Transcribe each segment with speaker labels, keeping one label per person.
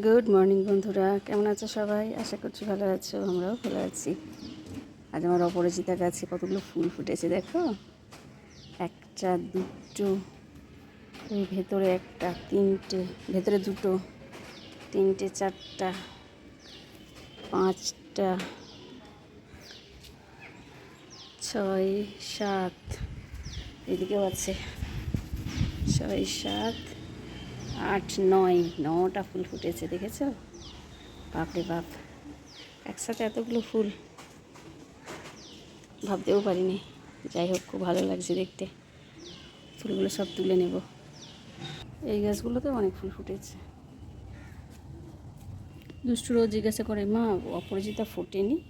Speaker 1: Good morning বন্ধুরা। কেমন আছো সবাই? আশা করছি ভালো আছো, আমরাও ভালো আছি। আজ আমার অপরাজিতা গাছে কতগুলো ফুল ফুটেছে, দেখো? একটা, দুটো ভেতরে একটা, তিনটে, ভেতরে দুটো, তিনটে, চারটা, পাঁচটা, ছয়, সাত, এদিকেও আছে, ছয়, সাত আট, নয়, নটা ফুল ফুটেছে, দেখেছ? বাপরে বাপ। একসাথে এতগুলো ফুল। ভাবতেও পারিনি। যাই হোক, খুব ভালো লাগছে দেখতে। ফুলগুলো সব তুলে নেব। এই গাছগুলোতে অনেক ফুল ফুটেছে। দুষ্টু রোজ জিজ্ঞাসা করে, মা, অপরাজিতা ফোটেনি?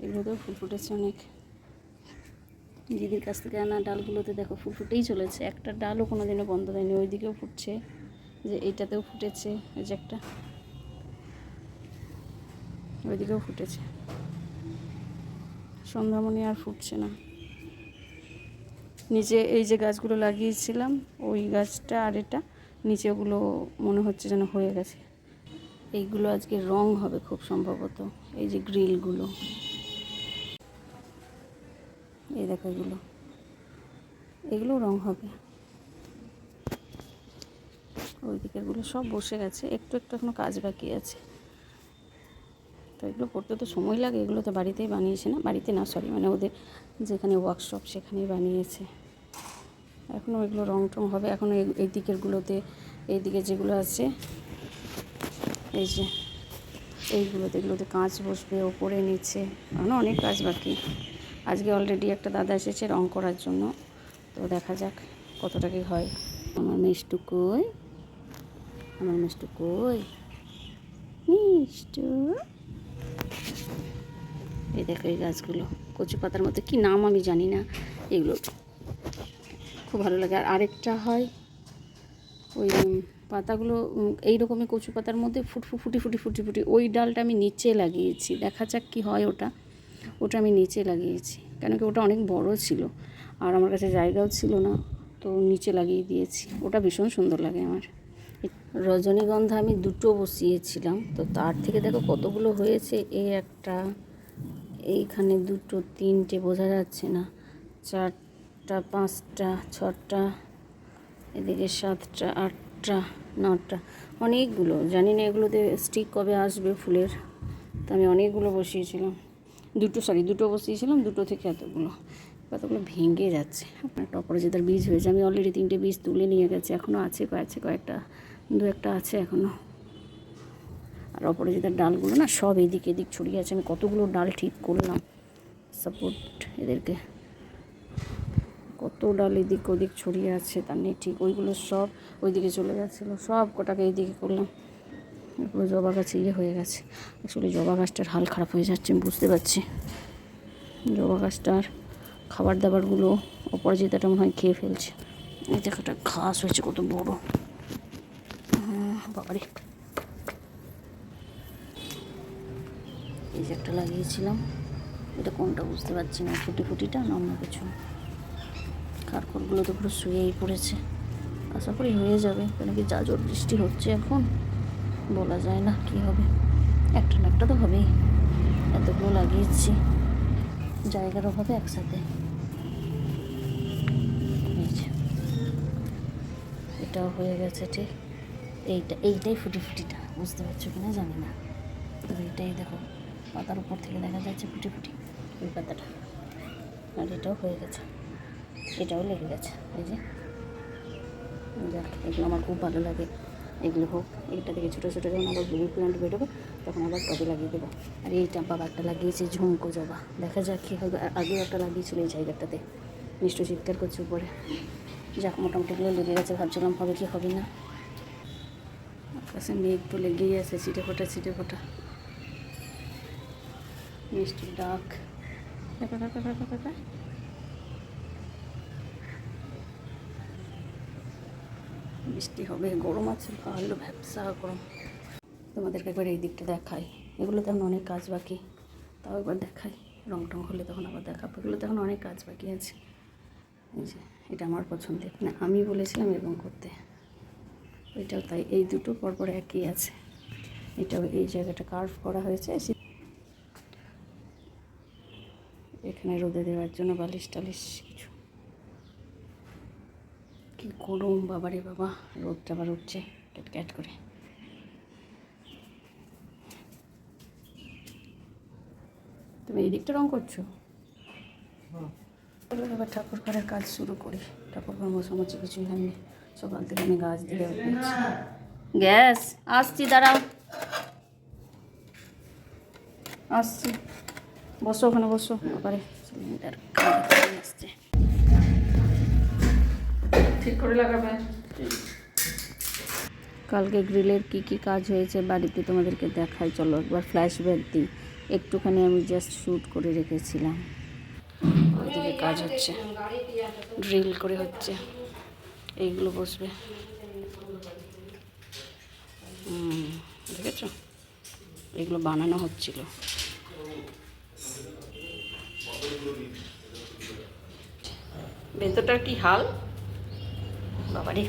Speaker 1: এগুলোতেও ফুল ফুটেছে অনেক। দিদির কাছ থেকে আনা ডালগুলোতে দেখো ফুল ফুটেই চলেছে। একটা ডালও কোনো দিনও বন্ধ হয়নি, ওইদিকেও ফুটছে। যে এইটাতেও ফুটেছে ওই যে একটা। ওইদিকেও ফুটেছে। সন্ধ্যামণি আর ফুটছে না। নিচে এই যে গাছগুলো লাগিয়েছিলাম, ওই গাছটা আর এটা, নিচে ওগুলো মনে হচ্ছে যেন হয়ে গেছে। এইগুলো আজকে রং হবে খুব সম্ভবত, এই যে গ্রিলগুলো। এই দেখো এগুলো। এগুলো রং হবে। ওই দিকেরগুলো সব বসে গেছে। একটু একটু এখনও কাজ বাকি আছে। তো এগুলো করতে তো সময় লাগে। এগুলো তো বাড়িতেই বানিয়েছে না? বাড়িতে না সরি মানে ওদের যেখানে ওয়ার্কশপ সেখানেই বানিয়েছে। এখনও এগুলো রং টং হবে। এখনও এই দিকেরগুলোতে, এই দিকে যেগুলো আছে, এই যে, এইগুলোতে, এগুলোতে কাঁচ বসবে, ওপরে, নিচে। এখনও অনেক কাজ বাকি। আজকে অলরেডি একটা দাদা এসেছে রং করার জন্য। তো দেখা যাক কতটা কি হয়। আমার মিষ্টু কই আমার মিষ্টু কই মিষ্টু। এই দেখো এই গাছগুলো কচু পাতার মধ্যে কী নাম আমি জানি না এগুলো খুব ভালো লাগে। আর আরেকটা হয় ওই পাতাগুলো উম, এই রকমই কচু পাতার মধ্যে ফুটফু ফুটি ফুটি ফুটি ফুটি ওই ডালটা আমি নিচে লাগিয়েছি। দেখা যাক কি হয় ওটা। ওটা আমি নিচে লাগিয়েছি। কেন কি ওটা অনেক বড় ছিল আর আমার কাছে জায়গাও ছিল না, তো নিচে লাগিয়ে দিয়েছি। ওটা ভীষণ সুন্দর লাগে আমার। রজনীগন্ধা আমি দুটো বসিয়েছিলাম, তো তার থেকে দেখো কতগুলো হয়েছে। এই একটা, এইখানে দুটো, তিনটে বোঝা যাচ্ছে না। চারটা, পাঁচটা, ছটা, এদিকে সাতটা, আটটা, নটা, অনেকগুলো। জানি না এগুলোতে স্টিক কবে আসবে ফুলের, তো আমি অনেকগুলো বসিয়েছিলাম। দুটো সরি দুটো বসিয়েছিলাম, দুটো থেকে এতগুলো। কতগুলো ভেঙে যাচ্ছে। আপনার একটা অপরাজিতার বীজ হয়েছে। আমি অলরেডি তিনটে বীজ তুলে নিয়ে গেছি। এখনও আছে কয়েকছে কয়েকটা, দু একটা আছে এখনও আর অপরাজিতার ডালগুলো না সব এদিক এদিক ছড়িয়ে আছে। আমি কতগুলো ডাল ঠিক করলাম। সাপোর্ট এদেরকে। কত ডাল এদিক ওদিক ছড়িয়ে আছে তার নেই। ঠিক, ওইগুলো সব ওইদিকে চলে যাচ্ছিল। সব কটাকে এইদিকে করলাম। পুরো জবা গাছে ইয়ে হয়ে গেছে। আসলে জবা গাছটার হাল খারাপ হয়ে যাচ্ছে, আমি বুঝতে পারছি। জবা গাছটার খাবার দাবারগুলো অপরাজিতাটা মনে হয় খেয়ে ফেলছে। এই একটা ঘাস হয়েছে, কত বড়। বাবারে। এই যে একটা লাগিয়েছিলাম। এটা কোনটা বুঝতে পারছি না, ফুটি ফুটিটা না অন্য কিছু? কারকরগুলো তো পুরো শুয়েই পড়েছে। আশা করি হয়ে যাবে, কেন কি যা জোর বৃষ্টি হচ্ছে এখন। বলা যায় না কি হবে। একটা না একটা তো হবেই। এতগুলো লাগিয়েছি। জায়গার অভাবে একসাথে। এটাও হয়ে গেছে ঠিক। এইটা, এইটাই ফুটি ফুটিটা। বুঝতে পারছ কি না জানি না। তো এইটাই দেখো। পাতার উপর থেকে দেখা যাচ্ছে ফুটি ফুটি। ওই পাতাটা। আর এটাও হয়ে গেছে। এটাও লেগে গেছে। এই যে। যাক, এগুলো আমার খুব ভালো লাগে। এগুলো হোক এইটা থেকে ছোটো ছোটো যখন আবার ব্লু প্লান্ট বেরোবে, তখন আবার টবে লাগিয়ে দেবো। আর এই বাবা একটা লাগিয়েছে ঝুমকো জবা। দেখা যাক কী হবে। আগেও একটা লাগিয়েছিল এই জায়গাটাতে। মিষ্টি চিৎকার করছে উপরে। যাক, মোটামুটি এগুলো লেগে গেছে। ভাবছিলাম হবে কি, হবে না। আকাশে মেঘ তো লেগেই আছে, ছিটে ফোটা ছিটে ফোটা। মিষ্টির ডাক। বৃষ্টি হবে, গরম আছে, ভালো ব্যবসা গরম। তোমাদেরকে একবার এই দিকটা দেখাই। এগুলো তখন অনেক কাজ বাকি, তাও একবার দেখাই। রং টং হলে তখন আবার দেখাবো। এগুলো তখন অনেক কাজ বাকি আছে। এই যে, এটা আমার পছন্দের। মানে আমি বলেছিলাম এরকম করতে। ওইটাও তাই, এই দুটো পরপর একই আছে। এটাও এই জায়গাটা কার্ভ করা হয়েছে। এখানে রোদে দেওয়ার জন্য বালিশ টালিশ কিছু কি গরম, বাবারে বাবা। রোদটা আবার উঠছে, ক্যাট করে। তুমি এই দিকটা রং করছ? এবার ঠাকুর ঘরের কাজ শুরু করি। ঠাকুর ঘর মোছামুছি কিছুই হয়নি। সকাল থেকে আমি গাছ দিয়ে গ্যাস, আসছি, দাঁড়াও। আসছি। বসো ওখানে, বসো। আবার সিলিন্ডার আসছে।
Speaker 2: ঠিক করে লাগাবে।
Speaker 1: কালকে গ্রিলের কি কি কাজ হয়েছে বাড়িতে তোমাদেরকে দেখাই, চলো একবার ফ্ল্যাশ ফ্ল্যাশব্যাক দিই। একটুখানি আমি জাস্ট শ্যুট করে রেখেছিলাম। ওইদিকে কাজ হচ্ছে। ড্রিল করে হচ্ছে। এইগুলো বসবে। হুম, দেখেছ? এগুলো বানানো হচ্ছিল। ভেতরটার কি হাল? বাবারে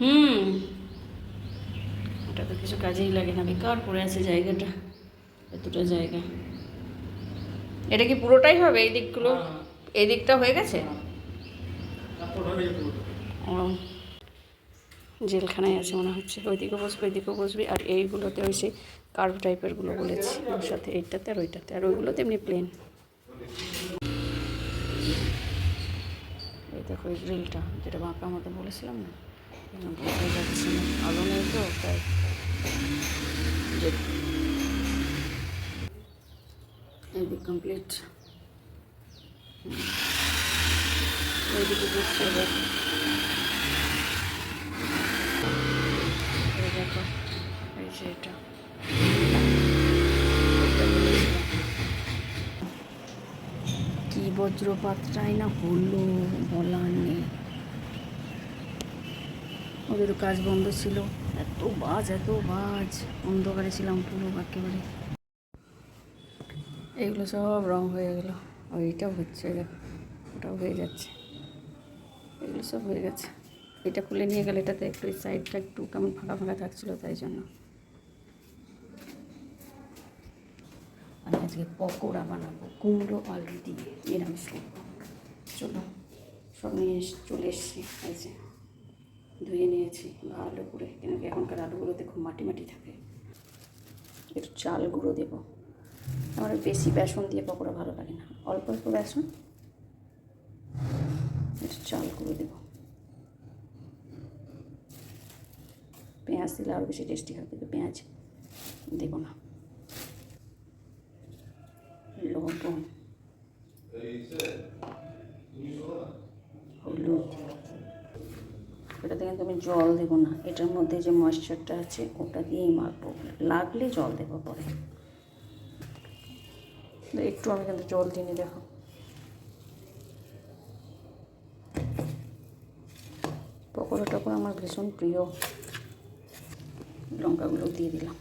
Speaker 1: হুম। ওটা তো কিছু কাজেই লাগে না বেকার পড়ে আছে জায়গাটা এতটা জায়গা। এটা কি পুরোটাই হবে এই দিকগুলো? এই দিকটা হয়ে গেছে? ও। জেলখানায় আছে মনে হচ্ছে। ওইদিকে বসবে ওইদিকে বসবি। আর এইগুলোতে ওই সেই কার্ভ টাইপেরগুলো বলেছি। ওর সাথে এইটাতে আর ওইটাতে। আর ওইগুলোতে এমনি প্লেন দেখো। এই গ্রিলটা যেটা বাঁকা মতো বলেছিলাম না? বোঝা যাচ্ছে না। আলো নেই তো, তাই। এইদিক কমপ্লিট এইদিকে এবার দেখো, এই যে এটা। বজ্রপাতটাই না হলো, বলার নেই। ওদেরও কাজ বন্ধ ছিল। এত বাজ এত বাজ। অন্ধকারে ছিলাম পুরো একেবারে। এগুলো সব রং হয়ে গেল। ওইটাও হচ্ছে, ওটাও হয়ে যাচ্ছে। এগুলো সব হয়ে গেছে। এটা খুলে নিয়ে গেলে এটাতে একটু সাইডটা একটু কেমন ফাঁকা ফাঁকা থাকছিলো তাই জন্য। আমি আজকে পকোড়া বানাবো, কুমড়ো আলু দিয়ে নিরামিষ করব চলো, সব নিয়ে চলে এসছি, এই ধুয়ে নিয়েছি ভালো করে, কেন কি এখনকার আলুগুলোতে খুব মাটি মাটি থাকে। একটু চাল গুঁড়ো দেবো। আমার বেশি বেসন দিয়ে পকোড়া ভালো লাগে না। অল্প অল্প বেসন। একটু চাল গুঁড়ো দেবো। পেঁয়াজ দিলে আরও বেশি টেস্টি হবে কিন্তু পেঁয়াজ দেবো না। হলুদ এটাতে কিন্তু আমি জল দেবো না। এটার মধ্যে যে ময়েশ্চারটা আছে ওটা দিয়েই মাখবো লাগলে জল দেবো পরে। একটু আমি কিন্তু জল দিইনি দেখো। পকোড়া টকোড়া আমার ভীষণ প্রিয়। লঙ্কাগুলো দিয়ে দিলাম।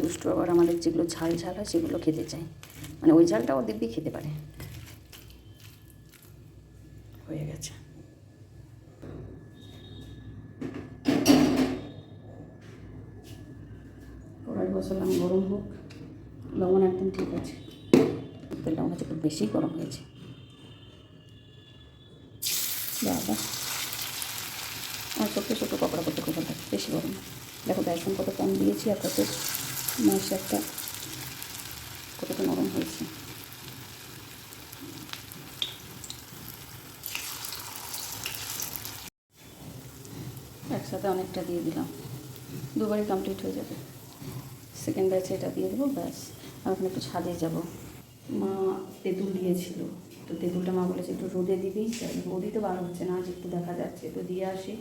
Speaker 1: দুষ্টু আবার আমাদের যেগুলো ঝাল ঝাল হয় সেগুলো খেতে চায়। মানে ওই ঝালটা ও দিব্যি খেতে পারে। হয়ে গেছে। কড়াই বসালাম, গরম হোক। লবণ একদম ঠিক আছে। তেলটা আমার কাছে একটু বেশি গরম হয়েছে। বাবা। আমার ছোট্ট ছোটো পকোড়া করতে খুব বেশি গরম। দেখো, বেসন কত কম দিয়েছি আর কত মশলাটা কতটা নরম হয়েছে। একসাথে অনেকটা দিয়ে দিলাম। দুবারই কমপ্লিট হয়ে যাবে। সেকেন্ড ব্যাচে এটা দিয়ে দেবো, ব্যাস। আমি একটু ছাদে যাব। মা তেঁতুল দিয়েছিল। তো তেঁতুলটা মা বলেছে, একটু রোদে দিবি। রোদই তো বার হচ্ছে না, আজ একটু দেখা যাচ্ছে। তো দিয়ে আসি।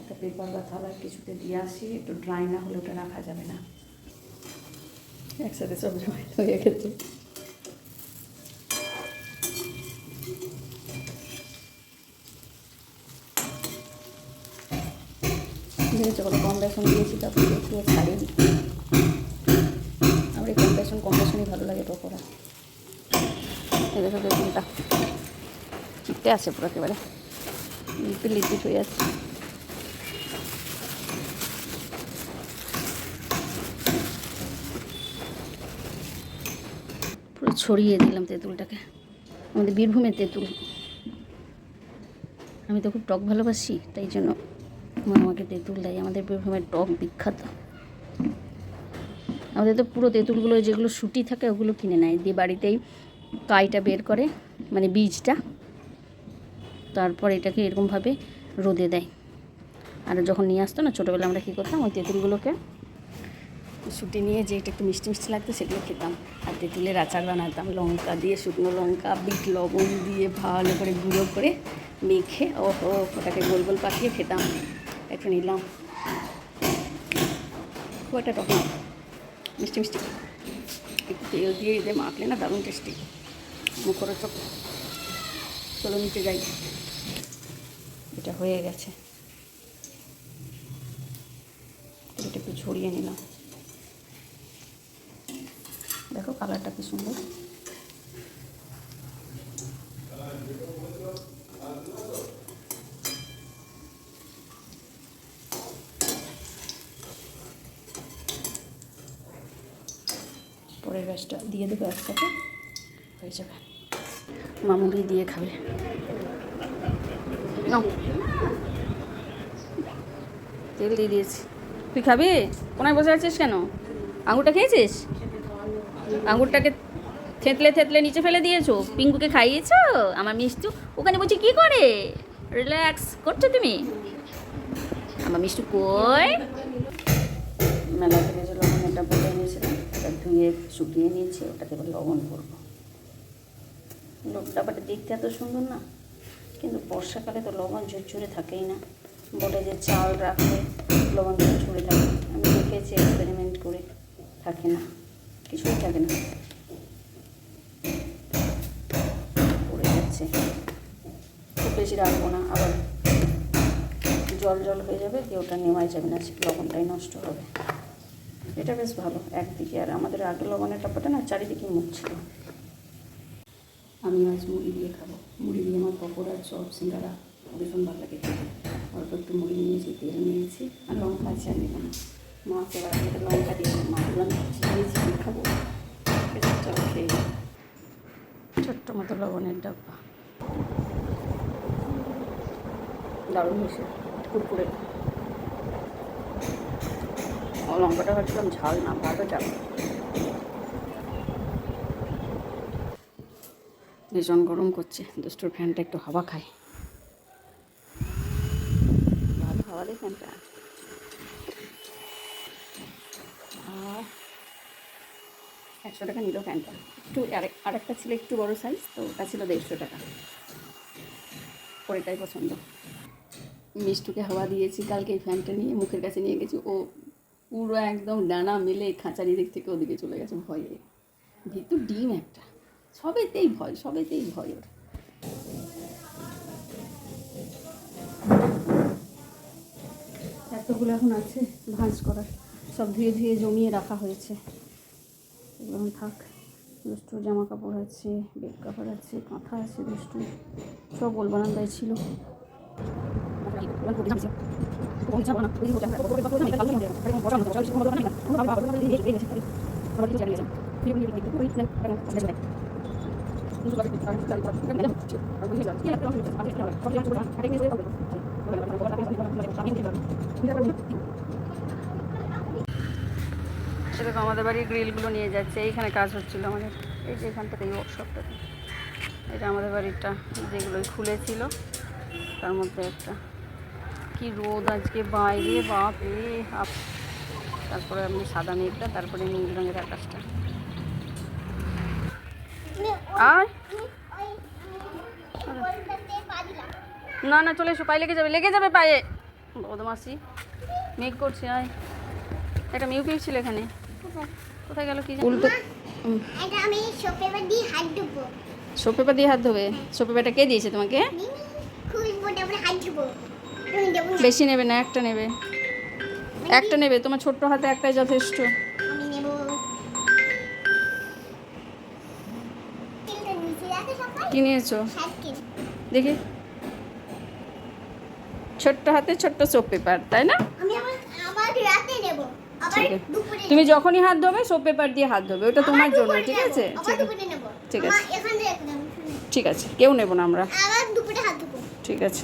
Speaker 1: একটা পেপার বা থালার কিছুতে দিয়ে আসি। একটু ড্রাই না হলে ওটা রাখা যাবে না। একসাথে সব জমা হয়ে গেছে। কম বেসন দিয়েছি, তারপরে একটু এই কম বেসন কম বেসনই ভালো লাগে পকোড়া চিপটে আছে পুরো একেবারে। লিপিট লিপিট হয়ে যাচ্ছে ছড়িয়ে দিলাম তেঁতুলটাকে। আমাদের বীরভূমের তেঁতুল। আমি তো খুব টক ভালোবাসি, তাই জন্য আমাকে তেঁতুল দেয়। আমাদের বীরভূমের টক বিখ্যাত। আমাদের তো পুরো তেঁতুলগুলো যেগুলো শুটি থাকে, ওগুলো কিনে নেয়। দিয়ে বাড়িতেই কাইটা বের করে মানে বীজটা। তারপর এটাকে এরকমভাবে রোদে দেয়। আর যখন নিয়ে আসতো না ছোটোবেলা আমরা কী করতাম, ওই তেঁতুলগুলোকে শুটি নিয়ে যে একটু মিষ্টি মিষ্টি লাগতো সেগুলো খেতাম। আর তেঁতুলের আচার বানাতাম, লঙ্কা দিয়ে শুকনো লঙ্কা, বিট লবণ দিয়ে ভালো করে গুঁড়ো করে মেখে ও ওটাকে গোল গোল পাকিয়ে খেতাম। একটু নিলাম। খুব একটা টক মিষ্টি মিষ্টি। একটু তেল দিয়ে এদের মাখলে না দারুণ টেস্টি। মুখরোচক। চলো নিচে যাই। এটা হয়ে গেছে। এটা একটু ছড়িয়ে নিলাম। দেখো কালারটা কি সুন্দর। পরের ব্যাসটা দিয়ে দেবো একসাথে, হয়ে যাবে। মামুলি দিয়ে খাবে। তেল দিয়ে দিয়েছি। তুই খাবি? কোনায় বসে আছিস কেন? আঙুরটা খেয়েছিস? আঙুরটাকে থেতলে থেতলে নিচে ফেলে দিয়েছ? পিঙ্কুকে খাইয়েছো? আমার মিষ্টু ওখানে বলছি, কি করে? রিল্যাক্স করছ তুমি? আমার মিষ্টু, কই? মেলা থেকে যে লবণটা বলে নিয়েছিলাম ওটা ধুয়ে শুকিয়ে নিয়েছি ওটাকে এবার লবণ করব। ডাবাটা দেখতে এত সুন্দর না, কিন্তু বর্ষাকালে তো লবণ ঝুরঝুরে থাকেই না। বলে যে, চাল রাখলে লবণ ঝুরঝুরে থাকে আমি দেখেছি, এক্সপেরিমেন্ট করে, থাকে না। কিছুই থাকে না। পড়ে যাচ্ছে। খুব বেশি রাখব না, আবার জল জল হয়ে যাবে দিয়ে ওটা নেওয়াই যাবে না লবণটাই নষ্ট হবে। এটা বেশ ভালো, একদিকে। আর আমাদের আগে লবণের টাপাটা না চারিদিকে মুখ ছিল আমি আজ মুড়ি দিয়ে খাব। মুড়ি দিয়ে আমার পকোড়া চপ, সিঙ্গারা ভীষণ ভালো লাগে অল্প একটু মুড়ি নিয়েছি তেল নিয়েছি, আর লঙ্কা আছে না। মাকে বাড়িতে লঙ্কা দিয়ে মা বললাম দিয়েছি খাব এটা খেয়ে ছোট্ট মতো লবণের ডাব্বা দারুণ হয়েছে কুরকুরে লঙ্কাটা ভাবছিলাম ঝাল না ভালো ঝাল ভীষণ গরম করছে, দুষ্টুর ফ্যানটা একটু হাওয়া খায়। ভালো হাওয়া দেয় ফ্যানটা আর একশো টাকা নিল ফ্যানটা একটু আরেক আরেকটা ছিল একটু বড় সাইজ তো ওটা ছিল দেড়শো টাকা পরেটাই পছন্দ। মিষ্টুকে হাওয়া দিয়েছি, কালকে এই ফ্যানটা নিয়ে মুখের কাছে নিয়ে গেছি। ও পুরো একদম ডানা মেলে খাঁচারি দিক থেকে ওদিকে চলে গেছে ভয়ে। ভিতর ডিম একটা। সবেতেই ভয় সবেতেই ভয় ওর। এতগুলো এখন আছে ভাঁজ করার। সব ধুয়ে ধুয়ে জমিয়ে রাখা হয়েছে। এখন থাক। দুষ্টুর জামা কাপড় আছে বেড কাপড় আছে কাঁথা আছে দুষ্টু। সব ওল বারান্দায় ছিল। সেরকম আমাদের বাড়ির গ্রিলগুলো নিয়ে যাচ্ছে, এইখানে কাজ হচ্ছিল আমাদের। এই যে এখান থেকে এই ওয়ার্কশপটাতে এটা আমাদের বাড়িটা যেগুলোই খুলেছিল। তার মধ্যে একটা। কি রোদ আজকে, বাইরে বাপ রে আপ। তারপরে আপনি সাদা মেঘটা, তারপরে নীল রঙের আকাশটা। আর না না, চলে এসো, পায়ে লেগে যাবে লেগে যাবে পায়ে। বদমাসি মেঘ করছে, আয়। একটা মিউ পিউ ছিল এখানে। কোথায় গেল কি উল্টো
Speaker 3: এটা আমি সোপ পেপার দিয়ে হাত ধুবো।
Speaker 1: সোপ দিয়ে হাত ধোবে? সোপ পেপারটা কে দিয়েছে তোমাকে?
Speaker 3: খুব মোটা করে হাত ধুবো। তুমি দেবো না।
Speaker 1: বেশি নেবে না একটা নেবে। একটা নেবে তোমার ছোট্ট হাতে একটাই যথেষ্ট। কি নিয়েছো? দেখি। ছোট্ট হাতে ছোট্ট সোপ পেপার তাই না
Speaker 3: আমি আবার আবার রাতে নেব আবার
Speaker 1: ঠিক আছে। তুমি যখনই হাত ধোবে সোপ পেপার দিয়ে হাত ধোবে। ওটা তোমার জন্য ঠিক আছে? ঠিক আছে। ঠিক আছে। কেউ নেব না আমরা। ঠিক আছে।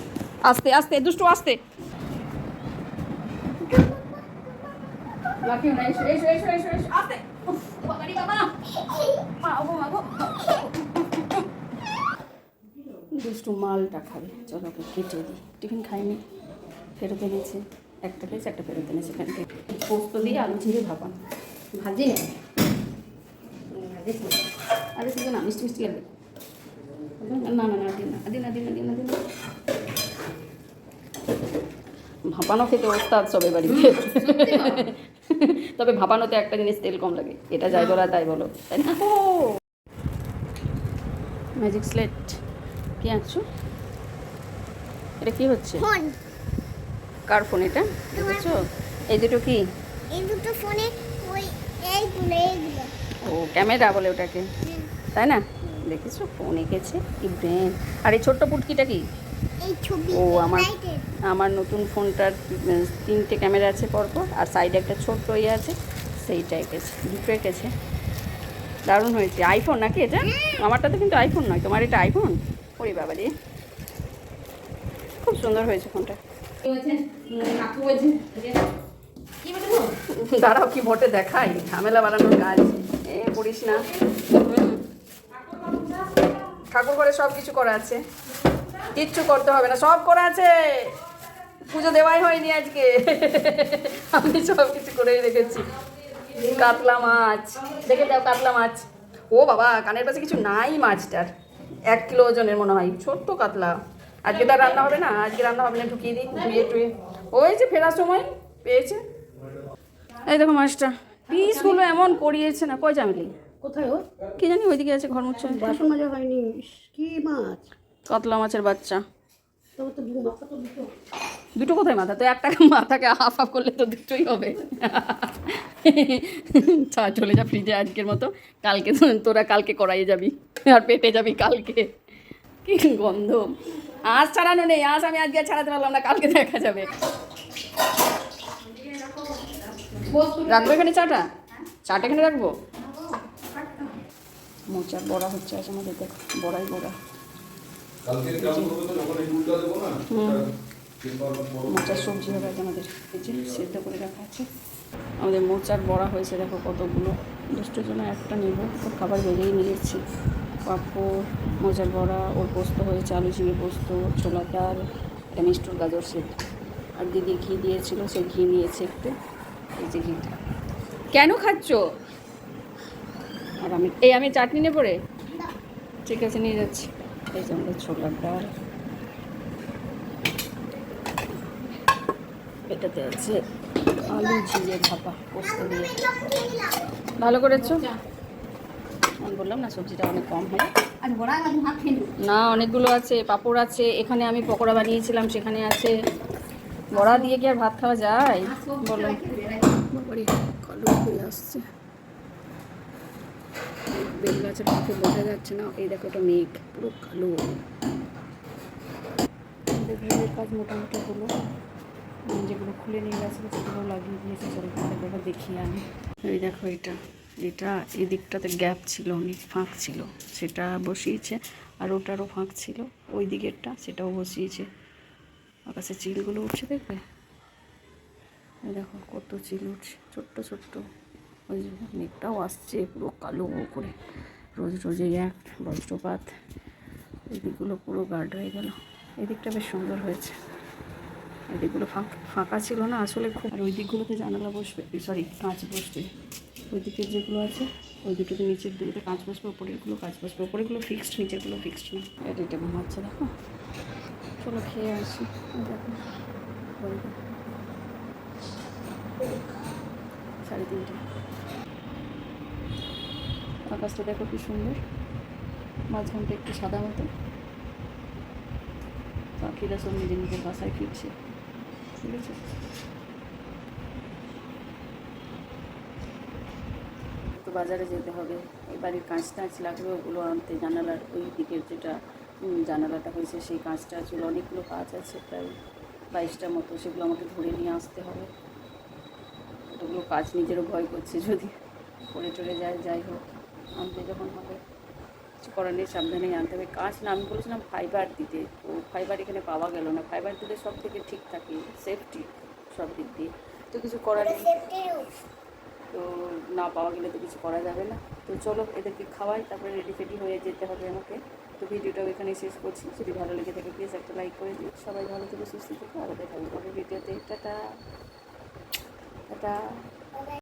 Speaker 1: আস্তে আস্তে দুষ্টু আস্তে। দুষ্টু মালটা খাবে। চলো ওকে কেটে দিই। টিফিন খাইনি ফেরত এনেছে। একটা খেয়েছে একটা ফেরত এনেছে এখান থেকে। পোস্ত দিয়ে আলু ঝিরে ভাপান ভাজি নেই। আরে শুধু না মিষ্টি মিষ্টি লাগবে না না না দিন না দিন না দিন না দিন না দিন ভাপানো খেতে ওস্তাদ সবে বাড়িতে। তবে ভাপানোতে একটা জিনিস তেল কম লাগে। এটা যাই বলা তাই বলো তাই না? ম্যাজিক স্লেট কি আঁকছো এটা কি হচ্ছে? কার ফোন এটা? দেখেছ? এই দুটো কি?
Speaker 3: এই দুটো ফোনে ওই এইগুলো এইগুলো।
Speaker 1: ও ক্যামেরা বলে ওটাকে। তাই না? দেখেছ? ফোন এঁকেছে কি ব্রেন আর এই ছোট্ট পুটকিটা কি?
Speaker 3: এই ছবি
Speaker 1: ও আমার আমার নতুন ফোনটার তিনটে ক্যামেরা আছে পরপর আর সাইডে একটা ছোট্ট ইয়ে আছে সেইটা এঁকেছে দুটো এঁকেছে। দারুণ হয়েছে। আইফোন নাকি এটা? আমারটা তো কিন্তু আইফোন নয়। তোমার এটা আইফোন ওরে বাবা রে খুব সুন্দর হয়েছে ফোনটা। দাঁড়াও, কি ভোটে দেখাই? ঝামেলা বানানোর কাজ। এ করিস না। ঠাকুর ঘরে সব কিছু করা আছে। কিচ্ছু করতে হবে না, সব করা আছে। পুজো দেওয়াই হয়নি আজকে। আমি সব কিছু করেই রেখেছি। কাতলা মাছ। দেখে দাও কাতলা মাছ। ও বাবা, কানের পাশে কিছু নাই মাছটার। এক কিলো ওজনের মনে হয়। ছোট্ট কাতলা। আজকে তার রান্না হবে না আজকে রান্না হবে না ঢুকিয়ে দিই ধুয়ে টুয়ে। ওই যে ফেরার সময় পেয়েছে। এই দেখো মাছটা। পিসগুলো এমন করিয়েছে না কয় জামিলি?
Speaker 4: কোথায় ও?
Speaker 1: কি জানি ওইদিকে আছে ঘর মুচ্ছে
Speaker 4: বাসন মাজা হয়নি কি মাছ?
Speaker 1: কাতলা মাছের বাচ্চা।
Speaker 4: তো তো দুটো।
Speaker 1: কোথায় মাথা? তো একটা মাথাকে হাফ হাফ করলে তো দুটোই হবে। চা চলে যা ফ্রিজে আজকের মতো। কালকে তো- তোরা কালকে করাই যাবি আর পেটে যাবি কালকে। কি গন্ধ। আজ ছাড়ানো নেই আজ আমি আজকে ছাড়াতে পারলাম না কালকে দেখা যাবে। রাখব এখানে চাটা? চাটা এখানে রাখব? মোচার বড়া হচ্ছে আজ আমাদের দেখো বড়াই বড়া। মোচার সবজি হবে আজ আমাদের। সেদ্ধ করে রাখা আছে। আমাদের মোচার বড়া হয়েছে দেখো কতগুলো। দুটোর জন্য একটা নেব খাবার বেরিয়ে নিয়েছি পাঁপড় মোচার বড়া, ওর পোস্ত হয়েছে আলু ঝিঙে পোস্ত, ছোলা ডাল এটা মিষ্টুর গাজর সেদ্ধ। আর দিদি ঘি দিয়েছিল, সে ঘি নিয়েছে একটু। এই যে ঘিটা। কেন খাচ্ছ? আর আমি, এই আমি চাটনি নেব রে? ঠিক আছে, নিয়ে যাচ্ছি। এই যে আমাদের ছোলার ডাল। এটাতে আছে আলু ঝিঙে ভাপা, পোস্ত দিয়ে। ভালো করেছ? বললাম না সবজিটা অনেক কম হয়। না অনেকগুলো আছে পাঁপড় আছে এখানে আমি পকোড়া বানিয়েছিলাম সেখানে আছে। বড়া দিয়ে কি আর ভাত খাওয়া যায়? বলো। হয়ে আসছে। বেল গাছের পক্ষে বোঝা যাচ্ছে না এই দেখো ওটা মেঘ পুরো কালো। ঘরের কাজ মোটামুটি হলো। যেগুলো খুলে নিয়ে গেছে সেগুলো লাগিয়ে দিয়েছে চলো তোমাদের আমি। এই দেখো এটা। এটা এদিকটাতে গ্যাপ ছিল, অনেক ফাঁক ছিল। সেটা বসিয়েছে আর ওটারও ফাঁক ছিল। ওই দিকেরটা সেটাও বসিয়েছে। আকাশে চিলগুলো উঠছে দেখবে? দেখো কত চিল উঠছে, ছোট্ট ছোট্ট। ওই যে মেঘটাও আসছে পুরো কালো করে। রোজ রোজ এক বজ্রপাত। এই দিকগুলো পুরো গার্ড হয়ে গেল। এদিকটা বেশ সুন্দর হয়েছে। এই দিকগুলো ফাঁকা ফাঁকা ছিল না, আসলে খুব আর ওই দিকগুলোতে জানালা বসবে সরি কাঁচ বসবে ওই দিকের যেগুলো আছে, ওই দুটোতে নিচের দুটোতে কাঁচ বসবে, ওপরেরগুলো কাঁচ বসবে ওপরেগুলো ফিক্সড নিচেরগুলো ফিক্সড না। এটা এটা ঘুমাচ্ছে, দেখো। চলো খেয়ে আসি, দেখো। সাড়ে তিনটে। আকাশটা দেখো কি সুন্দর। মাঝখানটা একটু সাদা মতো। পাখিরা সব নিজের নিজের বাসায় ফিরছে। আছে বাজারে যেতে হবে। এই বাড়ির কাঁচ টাঁচ লাগবে, ওগুলো আনতে জানালার ওই দিকের যেটা জানালাটা হয়েছে, সেই কাঁচ ছিল অনেকগুলো কাজ আছে প্রায় বাইশটার মতো, সেগুলো আমাকে ধরে নিয়ে আসতে হবে। ওগুলো কাজ নিজেরও ভয় করছে যদি পড়ে টরে যায়, যাই হোক, আনতে যখন হবে। কিছু করার নেই, সাবধানে আনতে হবে। কাঁচ না, আমি বলেছিলাম ফাইবার দিতে, তো ফাইবার এখানে পাওয়া গেল না। ফাইবার দিলে সব থেকে ঠিক থাকে সেফটি সব দিক দিয়ে। তো কিছু করার নেই। তো না পাওয়া গেলে তো কিছু করা যাবে না। তো চলো, এদেরকে খাওয়াই, তারপরে রেডি ফেডি হয়ে যেতে হবে আমাকে। তো ভিডিওটাও এখানে শেষ করছি। যদি ভালো লেগে থাকে প্লিজ একটা লাইক করে দিই সবাই ভালো থেকে, সুস্থ থেকে। আরও পরের ভিডিওতে। টাটা। টাটা।